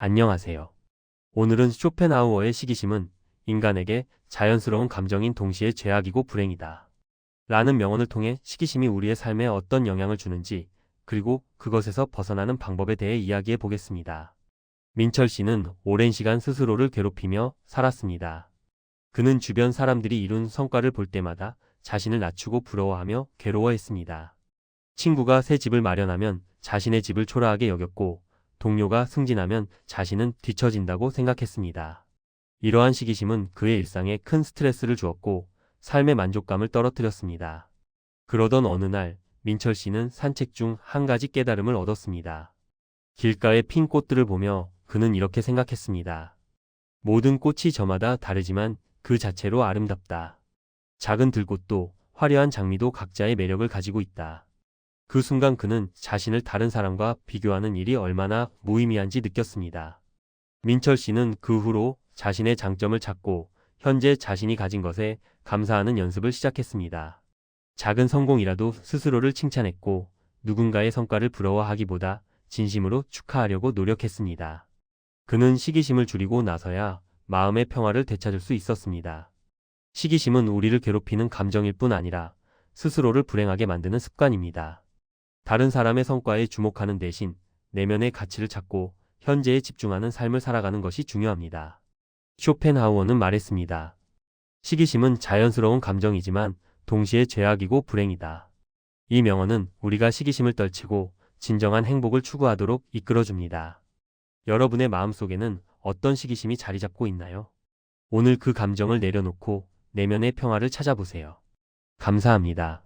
안녕하세요. 오늘은 쇼펜하우어의 시기심은 인간에게 자연스러운 감정인 동시에 죄악이고 불행이다. 라는 명언을 통해 시기심이 우리의 삶에 어떤 영향을 주는지 그리고 그것에서 벗어나는 방법에 대해 이야기해 보겠습니다. 민철 씨는 오랜 시간 스스로를 괴롭히며 살았습니다. 그는 주변 사람들이 이룬 성과를 볼 때마다 자신을 낮추고 부러워하며 괴로워했습니다. 친구가 새 집을 마련하면 자신의 집을 초라하게 여겼고 동료가 승진하면 자신은 뒤처진다고 생각했습니다. 이러한 시기심은 그의 일상에 큰 스트레스를 주었고 삶의 만족감을 떨어뜨렸습니다. 그러던 어느 날 민철 씨는 산책 중 한 가지 깨달음을 얻었습니다. 길가의 핀 꽃들을 보며 그는 이렇게 생각했습니다. 모든 꽃이 저마다 다르지만 그 자체로 아름답다. 작은 들꽃도 화려한 장미도 각자의 매력을 가지고 있다. 그 순간 그는 자신을 다른 사람과 비교하는 일이 얼마나 무의미한지 느꼈습니다. 민철 씨는 그 후로 자신의 장점을 찾고 현재 자신이 가진 것에 감사하는 연습을 시작했습니다. 작은 성공이라도 스스로를 칭찬했고 누군가의 성과를 부러워하기보다 진심으로 축하하려고 노력했습니다. 그는 시기심을 줄이고 나서야 마음의 평화를 되찾을 수 있었습니다. 시기심은 우리를 괴롭히는 감정일 뿐 아니라 스스로를 불행하게 만드는 습관입니다. 다른 사람의 성과에 주목하는 대신 내면의 가치를 찾고 현재에 집중하는 삶을 살아가는 것이 중요합니다. 쇼펜하우어는 말했습니다. 시기심은 자연스러운 감정이지만 동시에 죄악이고 불행이다. 이 명언은 우리가 시기심을 떨치고 진정한 행복을 추구하도록 이끌어줍니다. 여러분의 마음속에는 어떤 시기심이 자리 잡고 있나요? 오늘 그 감정을 내려놓고 내면의 평화를 찾아보세요. 감사합니다.